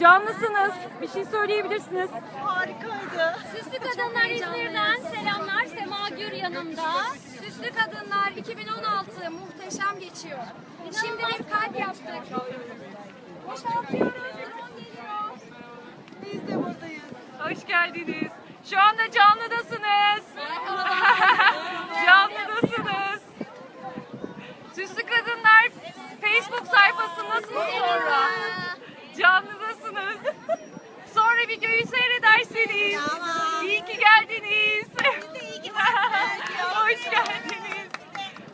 Canlısınız. Bir şey söyleyebilirsiniz. Harikaydı. Süslü Kadınlar İzmir'den selamlar. Sema Gür yanımda. Süslü Kadınlar 2016 muhteşem geçiyor. Şimdi bir kalp yaptık. Boşaltıyoruz. Drone geliyor. Biz de buradayız. Hoş geldiniz. Şu anda canlıdasınız. canlıdasınız. Süslü Kadınlar Facebook sayfası nasıl sonra? Canlıdasınız. Sonra videoyu seyredersiniz. Tamam. İyi ki geldiniz. iyi ki varsınız. Hoş geldiniz.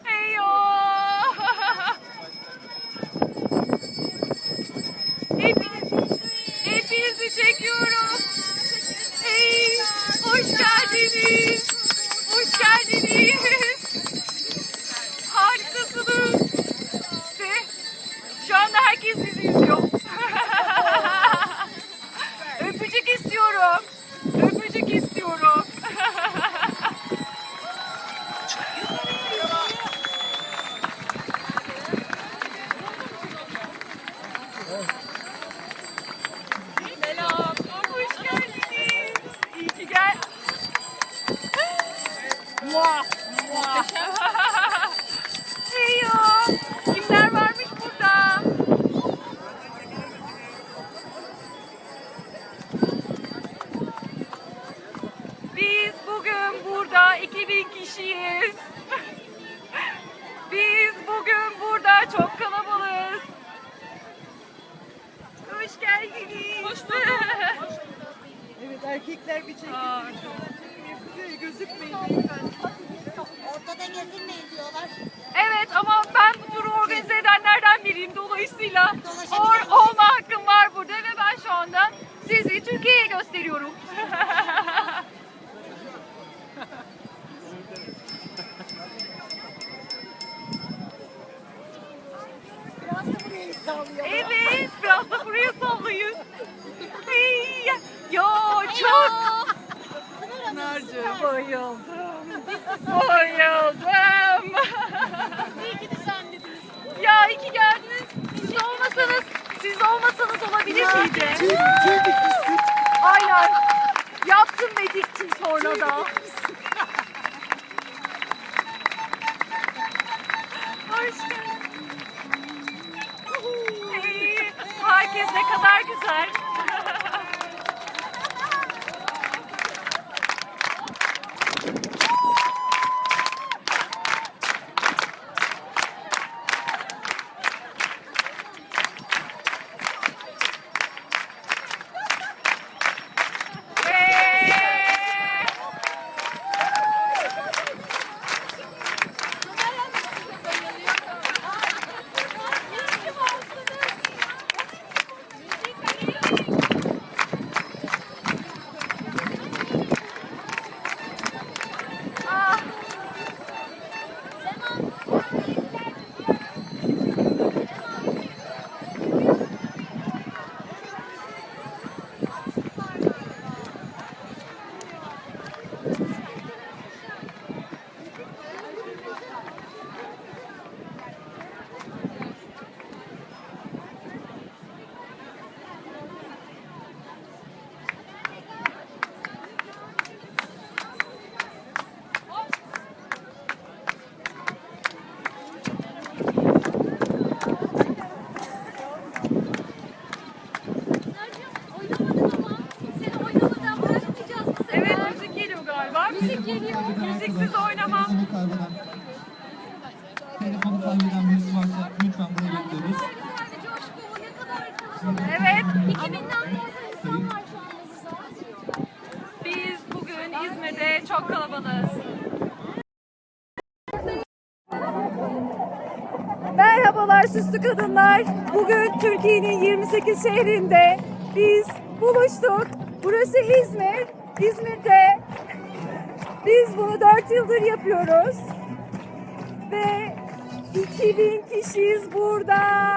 Eyvah. Hepiniz, hepinizi çekiyorum. Hey, hoş geldiniz. Hoş geldiniz. Harikasınız. Ve şu anda herkes bizi izliyor. Öpücük istiyorum. Muah. Muah. Ya. Kimler varmış burada? Biz bugün burada 2000 kişiyiz. Biz bugün burada çok kalabalığız. Hoş geldiniz. Hoş Evet erkekler bir çekim. Gözükmeyin lütfen. Ortada diyorlar. Evet ama ben bu turu organize edenlerden biriyim. Dolayısıyla or, olma hakkım var burada ve ben şu anda sizi Türkiye'ye gösteriyorum. Biraz da buraya evet, bayıldım. Bayıldım. İyi ki de sen dediniz. ya iyi ki geldiniz. Siz olmasanız, siz olmasanız olabilir miydi? Tüy dikmişsin. Aynen. Yaptım ve diktim sonra da. Hoş geldin. Herkes ne kadar güzel. Müzik oynamam. Telefonu kaybeden, birisi varsa lütfen buraya bekliyoruz. Evet. 2000'den fazla insan var şu anda. Biz bugün İzmir'de çok kalabalığız. Merhabalar süslü kadınlar. Bugün Türkiye'nin 28 şehrinde biz buluştuk. Burası İzmir. İzmir'de biz bunu 4 yıldır yapıyoruz. Ve 2000 kişiyiz burada.